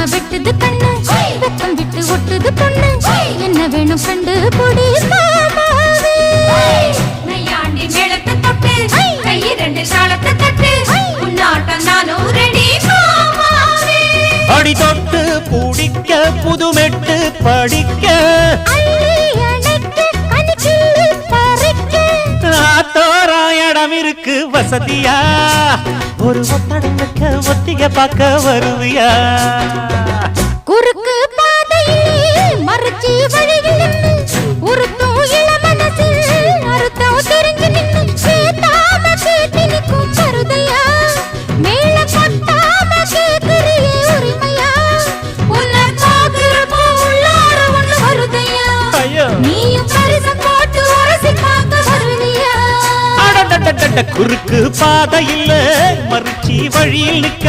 வெக்கம வெட்டுது கண்ணு. வெக்கம் விட்டு ஒட்டுது பொண்ணு என்ன வேணும் கண்டு பொடி மாமாவே. நையாண்டி மேளத்தை தொட்டு கை ரெண்டு சாலத்தை தட்டு. உன்னாட்டம் நானும் ரெடி மாமாவே. அடி தொட்டு பிடிக்க புதுமெட்டு படிக்க. இடம் இருக்கு வசதியா? ஒரு ஒத்தடம் வைக்க ஒத்திக பார்க்க வருவியா? குறுக்கு பாதையில் மறுச்சி அடடடடட, குறுக்கு பாதையில் மறுச்சி வழியில் நிற்க